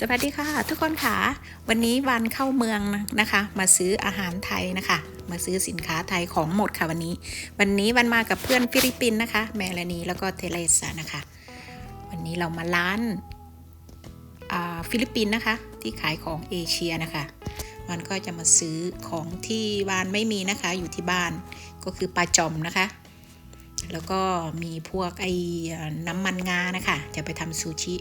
สวัสดีค่ะ ทุกคนค่ะ วันนี้วันเข้าเมืองนะคะ มาซื้ออาหารไทยนะคะ มาซื้อสินค้าไทยของหมดค่ะวันนี้ วันนี้วันมากับเพื่อนฟิลิปปินส์นะคะ แมลานีแล้วก็เทเลสนะคะ วันนี้เรามาร้านฟิลิปปินส์นะคะ ที่ขายของเอเชียนะคะวันก็จะมาซื้อของที่บ้านไม่มีนะคะ อยู่ที่บ้านก็คือปลาจอมนะคะ แล้วก็มีพวกไอ้น้ำมันงานะคะ จะไปทำซูชิ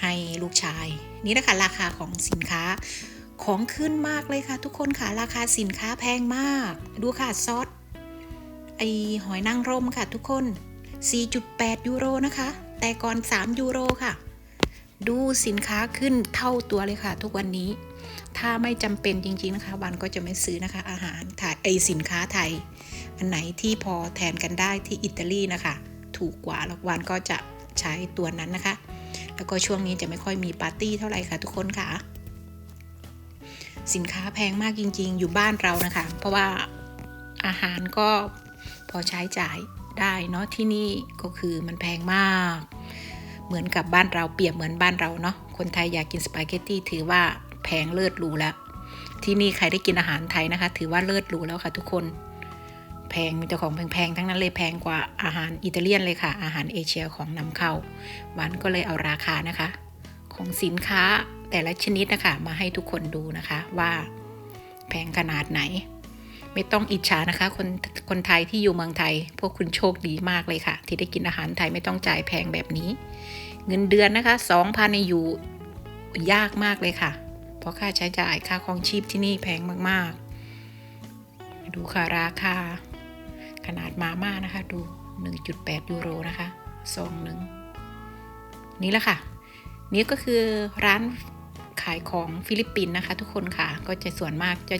ให้ลูกชาย นี่นะคะราคาของสินค้าของขึ้นมากเลยค่ะ ทุกคนค่ะราคาสินค้าแพงมาก ดูค่ะซอสไอหอยนางรมค่ะทุกคน 4.8 ยูโรนะคะ แต่ก่อน 3 ยูโรค่ะ ดูสินค้าขึ้นเท่าตัวเลยค่ะ ทุกวันนี้ ถ้าไม่จำเป็นจริง ๆนะคะวันก็จะไม่ซื้อนะคะ อาหารไทยไอสินค้าไทย อันไหนที่พอแทนกันได้ที่อิตาลีนะคะ ถูกกว่าแล้ววันก็จะใช้ตัวนั้นนะคะ แล้วก็ช่วงนี้จะไม่ค่อยมีปาร์ตี้เท่าไหร่ค่ะทุกคนค่ะ สินค้าแพงมากจริง ๆ อยู่บ้านเรานะคะ เพราะว่าอาหารก็พอใช้จ่ายได้เนาะที่นี่ก็คือมันแพงมาก เหมือนกับบ้านเราเปรียบเหมือนบ้านเราเนาะคนไทยอยากกินสปาเกตตี้ถือว่าแพงเลิศหรูแล้วที่นี่ใครได้กินอาหารไทยนะคะ ถือว่าเลิศหรูแล้วค่ะทุกคน แพงมีแต่ของแพงๆทั้งนั้นเลยแพงกว่าอาหารอิตาเลียนเลยค่ะ อาหารเอเชียของนำเข้าวันก็เลยเอาราคานะคะ ของสินค้าแต่ละชนิดนะคะ มาให้ทุกคนดูนะคะว่าแพงขนาดไหน ไม่ต้องอิจฉานะคะ คนคนไทยที่อยู่เมืองไทย พวกคุณโชคดีมากเลยค่ะ ที่ได้กินอาหารไทยไม่ต้องจ่ายแพงแบบนี้ เงินเดือนนะคะสองพันอยู่ยากมากเลยค่ะ เพราะค่าใช้จ่ายค่าครองชีพที่นี่แพงมากๆ ดูค่ะราคา ขนาดมาม่านะคะ ดู 1.8 ยูโรนะคะซองหนึ่งนี่แหละค่ะ นี่ก็คือร้านขายของฟิลิปปินส์นะคะ ทุกคนค่ะก็จะส่วนมากจะ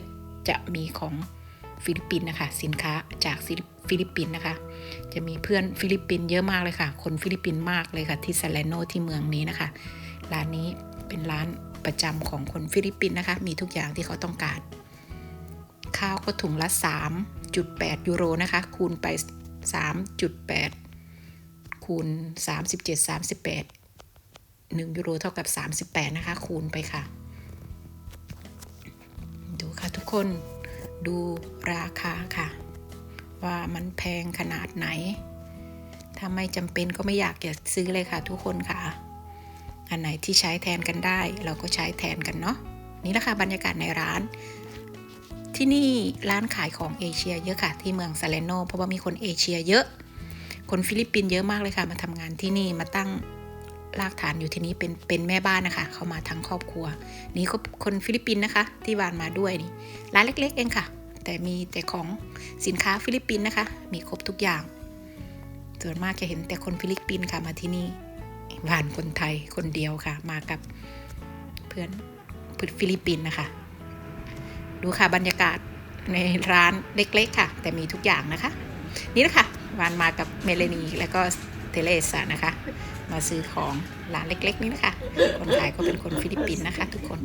จะมีของฟิลิปปินส์นะคะ สินค้าจากฟิลิปปินส์นะคะ จะมีเพื่อนฟิลิปปินส์เยอะมากเลยค่ะ คนฟิลิปปินส์มากเลยค่ะ ที่ซาเลโนที่เมืองนี้นะคะ ร้านนี้เป็นร้านประจำของคนฟิลิปปินส์นะคะ มีทุกอย่างที่เขาต้องการ ข้าวก็ถุงละ 3.8ยูโรนะคะ คูณไป 3.8 คูณ 37 38 1 ยูโรเท่ากับ 38 นะคะ คูณไปค่ะ ดูค่ะทุกคน ดูราคาค่ะ ว่ามันแพงขนาดไหน ถ้าไม่จำเป็นก็ไม่อยากจะซื้อเลยค่ะทุกคนค่ะ อันไหนที่ใช้แทนกันได้ เราก็ใช้แทนกันเนาะ นี่แหละค่ะบรรยากาศในร้าน ที่นี่ร้านขายของเอเชียเยอะค่ะ ที่เมืองซาเลโนเพราะว่ามีคนเอเชียเยอะ คนฟิลิปปินส์เยอะมากเลยค่ะ มาทำงานที่นี่มาตั้งรากฐานอยู่ที่นี่เป็นเป็นแม่บ้านนะคะ เขามาทั้งครอบครัว นี่ก็คนฟิลิปปินส์นะคะ ที่วานมาด้วยนี่ร้านเล็ก ๆ เองค่ะ แต่มีแต่ของสินค้าฟิลิปปินส์นะคะ มีครบทุกอย่าง ส่วนมากจะเห็นแต่คนฟิลิปปินส์ค่ะมาที่นี่วานคนไทยคนเดียวค่ะ มากับเพื่อนฟิลิปปินส์นะคะ ดูค่ะบรรยากาศในร้านเล็กๆค่ะ แต่มีทุกอย่างนะคะ นี่แหละค่ะวานมากับเมเลนีแล้วก็เทเลสนะคะ มาซื้อของร้านเล็ก ๆ นี่นะคะ คนขายก็เป็นคนฟิลิปปินส์นะคะ ทุกคน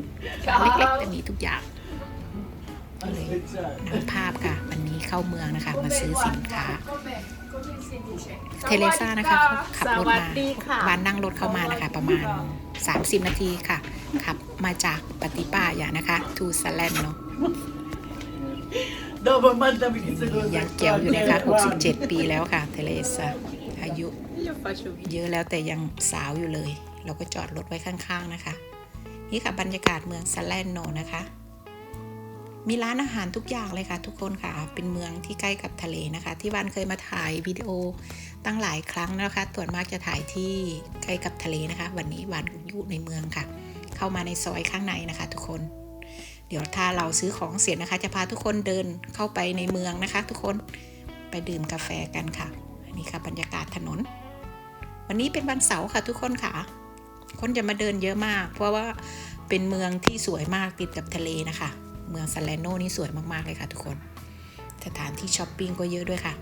ร้านเล็กๆ แต่มีทุกอย่างก็เลยนำภาพค่ะ วันนี้เข้าเมืองนะคะ มาซื้อสินค้าเทเลซ่านะคะขับรถมาวัสดีค่ะวานนั่งรถเข้ามานะคะ ประมาณ 30 นาทีค่ะ ขับมาจากปฏิป้าอย่านะคะ ทูสแลนเนาะ Dopo mandami che secondo ยังแจ๋วอยู่นะคะ 67 ปีแล้วค่ะ เทเลซาอายุ Io faccio video. เยอะแล้วแต่ยังสาวอยู่เลย เราก็จอดรถไว้ข้าง ๆ นะคะ นี่ค่ะบรรยากาศเมืองซาแลนโนนะคะ มีร้านอาหารทุกอย่างเลยค่ะทุกคนค่ะ เป็นเมืองที่ใกล้กับทะเลนะคะ ที่วันเคยมาถ่ายวิดีโอตั้งหลายครั้งนะคะส่วนมากจะถ่ายที่ใกล้กับทะเลนะคะ วันนี้วันอยู่ในเมืองค่ะ เข้ามาในซอยข้างในนะคะ ทุกคน เดี๋ยวถ้าเราซื้อของเสร็จนะคะ จะพาทุกคนเดินเข้าไปในเมืองนะคะ ทุกคนไปดื่มกาแฟกันค่ะอันนี้ค่ะบรรยากาศถนน วันนี้เป็นวันเสาร์ค่ะทุกคนค่ะ คนจะมาเดินเยอะมาก เพราะว่าเป็นเมืองที่สวยมากติดกับทะเลนะคะ เมืองซาเลโนนี่สวยมากๆเลยค่ะ ทุกคน สถานที่ช้อปปิ้งก็เยอะด้วยค่ะ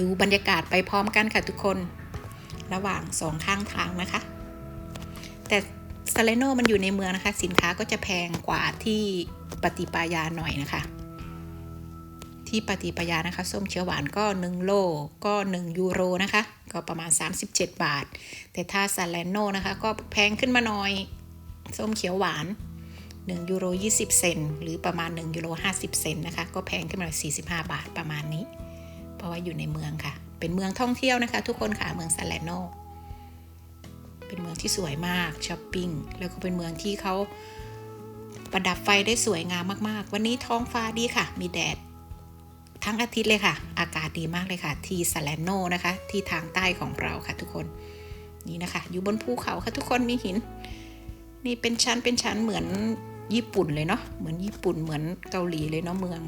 ดูบรรยากาศไปพร้อมกันค่ะทุกคน ระหว่างสองข้างทางนะคะ แต่ ซาเลโนมันอยู่ในเมืองนะคะ สินค้าก็จะแพงกว่าที่ปฏิปายาหน่อยนะคะ ที่ปฏิปายานะคะ ส้มเขียวหวานก็ 1 โลก็ 1 ยูโรนะคะ ก็ประมาณ 37 บาท แต่ถ้าซาเลนโนนะคะ ก็แพงขึ้นมาหน่อย ส้มเขียวหวาน 1 ยูโร 20 เซนหรือประมาณ 1 ยูโร 50 เซนนะคะ ก็แพงขึ้นมาหน่อย45 บาทประมาณนี้ เพราะว่าอยู่ในเมืองค่ะ เป็นเมืองท่องเที่ยวนะคะ ทุกคนค่ะเมืองซาเลนโน เป็นเมืองที่สวยมากช้อปปิ้งแล้วก็เป็นเมืองที่เขาประดับไฟได้สวยงามมากๆ วันนี้ท้องฟ้าดีค่ะ มีแดดทั้งอาทิตย์เลยค่ะ อากาศดีมากเลยค่ะ ที่ซาเลนโนนะคะ ที่ทางใต้ของเราค่ะทุกคน นี่นะคะ อยู่บนภูเขาค่ะทุกคน มีหิน นี่เป็นชั้น เป็นชั้นเหมือนญี่ปุ่นเลยเนาะ เหมือนญี่ปุ่น เหมือนเกาหลีเลยเนาะเมือง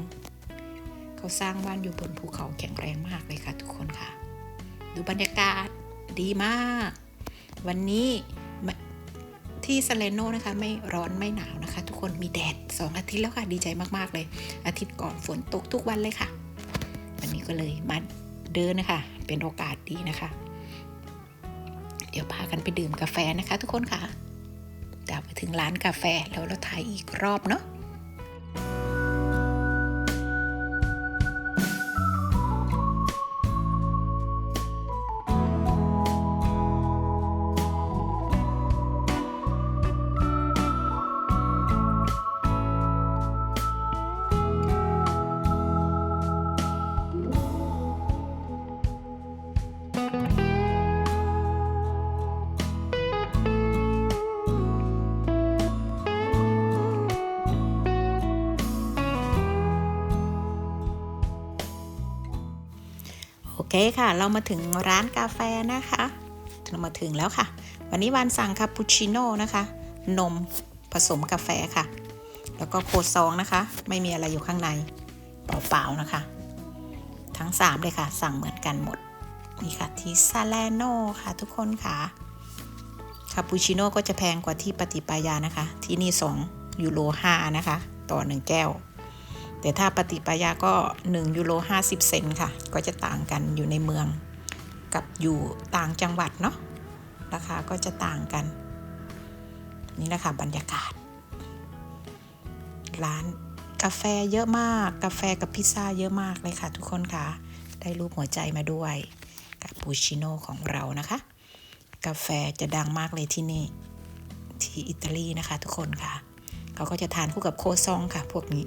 เขาสร้างบ้านอยู่บนภูเขาแข็งแรงมากเลยค่ะ ทุกคนค่ะ ดูบรรยากาศดีมาก วันนี้ที่ซาเลโนนะคะไม่ร้อนไม่หนาวนะคะ ทุกคนมีแดดสองอาทิตย์แล้วค่ะดีใจมากๆเลย อาทิตย์ก่อนฝนตกทุกวันเลยค่ะ วันนี้ก็เลยมาเดินนะคะ เป็นโอกาสดีนะคะ เดี๋ยวพากันไปดื่มกาแฟนะคะ ทุกคนค่ะเดี๋ยวไปถึงร้านกาแฟแล้วเราถ่ายอีกรอบเนาะ คค่ะ เรามาถึงร้านกาแฟนะคะ เรามาถึงแล้วค่ะ วันนี้วันสั่งคาปูชิโน่นะคะ นมผสมกาแฟค่ะ แล้วก็โคซองนะคะ ไม่มีอะไรอยู่ข้างใน เปล่าๆนะคะ ทั้ง 3 เลยค่ะ สั่งเหมือนกันหมด นี่ค่ะที่ซาเลโน่ค่ะทุกคนค่ะคาปูชิโน่ก็จะแพงกว่าที่ปฏิปายานะคะ ที่นี่ 2 ยูโร5นะคะ ต่อ 1 แก้ว แต่ถ้าปฏิปายาก็ 1 ยูโร 50 เซนค่ะ ก็จะต่างกันอยู่ในเมือง กับอยู่ต่างจังหวัดเนาะ ราคาก็จะต่างกัน นี่นะคะบรรยากาศ ร้านกาแฟเยอะมาก กาแฟกับพิซซ่าเยอะมากเลยค่ะทุกคนค่ะ ได้รูปหัวใจมาด้วยคาปูชิโน่ของเรานะคะ กาแฟจะดังมากเลยที่นี่ ที่อิตาลีนะคะทุกคนค่ะ เขาก็จะทานคู่กับโคซองค่ะ พวกนี้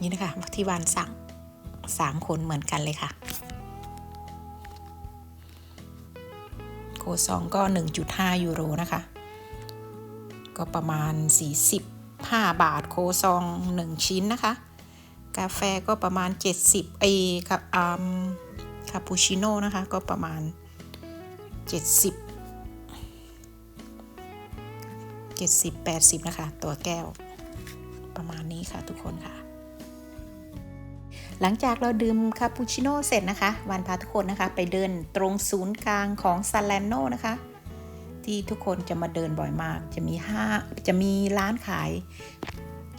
นี่นะคะที่วานสั่งสามคนเหมือนกันเลยค่ะ โคซองก็ 1.5 ยูโรนะคะ ก็ประมาณ 45 บาทโคซอง 1 ชิ้นนะคะ กาแฟก็ประมาณ 70เอครับอืมคาปูชิโน่นะคะ ก็ประมาณ 70 70 80 นะคะ ตัวแก้ว ประมาณนี้ค่ะทุกคนค่ะ หลังจากเราดื่มคาปูชิโน่เสร็จนะคะ วันพาทุกคนนะคะ ไปเดินตรงศูนย์กลางของซาเลนโนนะคะ ที่ทุกคนจะมาเดินบ่อยมาก จะมีห้าจะมีร้านขาย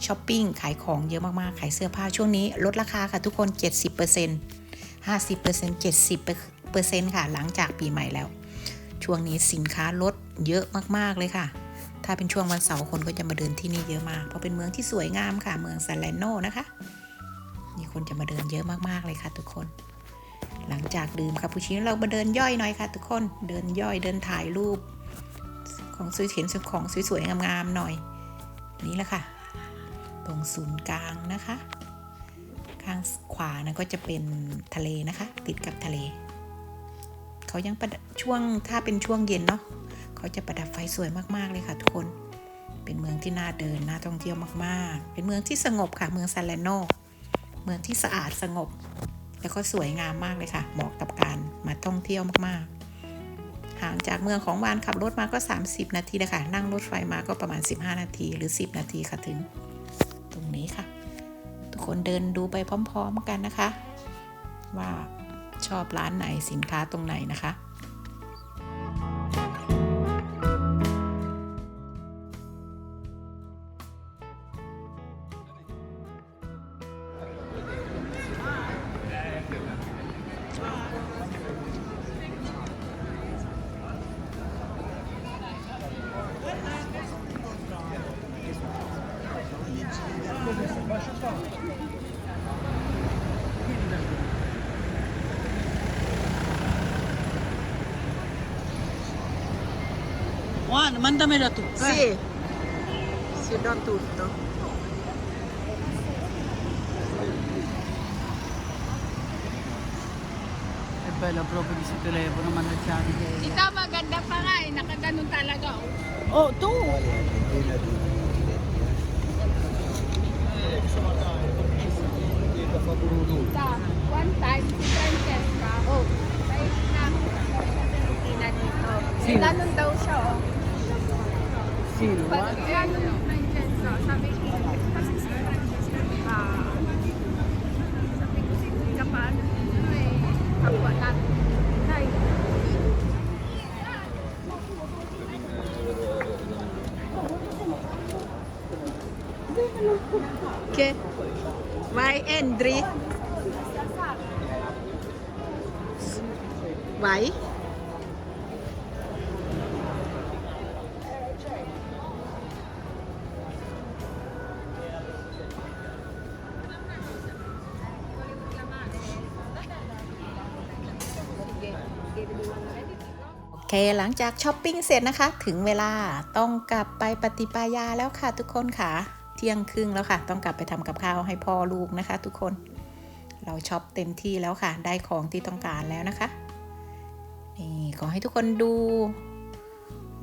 ช้อปปิ้งขายของเยอะมากๆ ขายเสื้อผ้าช่วงนี้ลดราคาค่ะทุกคน 70% 50% 70%ค่ะ หลังจากปีใหม่แล้ว ช่วงนี้สินค้าลดเยอะมากๆเลยค่ะ ถ้าเป็นช่วงวันเสาร์คนก็จะมาเดินที่นี่เยอะมาก เพราะเป็นเมืองที่สวยงามค่ะ เมืองซาเลนโนนะคะ คนจะมาเดินเยอะมากๆเลยค่ะทุกคน หลังจากดื่มคาปูชิโน่เรามาเดินย่อยหน่อยค่ะ ทุกคนเดินย่อยเดินถ่ายรูป ของสวยเห็นของสวยๆงามๆหน่อย นี่แหละค่ะ ตรงศูนย์กลางนะคะ ข้างขวานะก็จะเป็นทะเลนะคะ ติดกับทะเลเขายังประดช่วงถ้าเป็นช่วงเย็นเนาะเขาจะประดับไฟสวยมากๆเลยค่ะทุกคนเป็นเมืองที่น่าเดินน่าท่องเที่ยวมาก ๆ เป็นเมืองที่สงบค่ะ เมืองซาเลโน เมืองที่สะอาดสงบ แล้วก็สวยงามมากเลยค่ะ เหมาะกับการมาท่องเที่ยวมากๆ ห่างจากเมืองของวานขับรถมาก็ 30 นาทีนะคะนั่งรถไฟมาก็ประมาณ 15 นาทีหรือ 10 นาทีค่ะถึง ตรงนี้ค่ะ ทุกคนเดินดูไปพร้อม ๆ กันนะคะ ว่าชอบร้านไหนสินค้าตรงไหนนะคะ Juan, mandamela tutta. Sì, eh. si dà tutto. è bella property sa telepono, manatsyari. Ikaw Si pa nga eh, nakaganong talaga. Oh, to. Hindi Oh, tu! Sa one time, si Francesca, oh, may na na dito. Sino? Ganun daw siya, oh. Sino? Pag ganun yung Francesca, sabi Che? Vai Andri. Vai. โอเคหลังจากช้อปปิ้งเสร็จนะคะ ถึงเวลาต้องกลับไปปฏิปายาแล้วค่ะทุกคนค่ะ ที่ยงครึ่งแล้วค่ะ ต้องกลับไปทำกับข้าวให้พ่อลูกนะคะ ทุกคน เราช็อปเต็มที่แล้วค่ะ ได้ของที่ต้องการแล้วนะคะ นี่ขอให้ทุกคนดู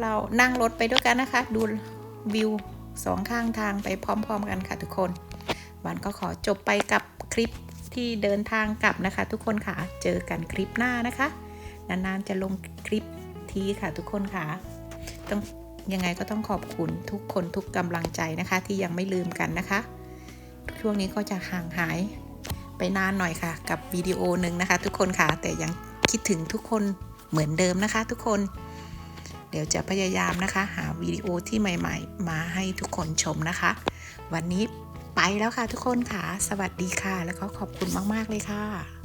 เรานั่งรถไปด้วยกันนะคะ ดูวิวสองข้างทางไปพร้อม ๆ กันค่ะทุกคน วันก็ขอจบไปกับคลิปที่เดินทางกลับนะคะ ทุกคนค่ะ เจอกันคลิปหน้านะคะ นานๆจะลงคลิปทีค่ะทุกคนค่ะ ต้อง ยังไงก็ต้องขอบคุณทุกคนทุกกำลังใจนะคะ ที่ยังไม่ลืมกันนะคะ ช่วงนี้ก็จะห่างหายไปนานหน่อยค่ะ กับวิดีโอหนึ่งนะคะ ทุกคนค่ะแต่ยังคิดถึงทุกคนเหมือนเดิมนะคะ ทุกคน เดี๋ยวจะพยายามนะคะ หาวิดีโอที่ใหม่ ๆ มาให้ทุกคนชมนะคะ วันนี้ไปแล้วค่ะทุกคนค่ะ สวัสดีค่ะ แล้วก็ขอบคุณมาก ๆ เลยค่ะ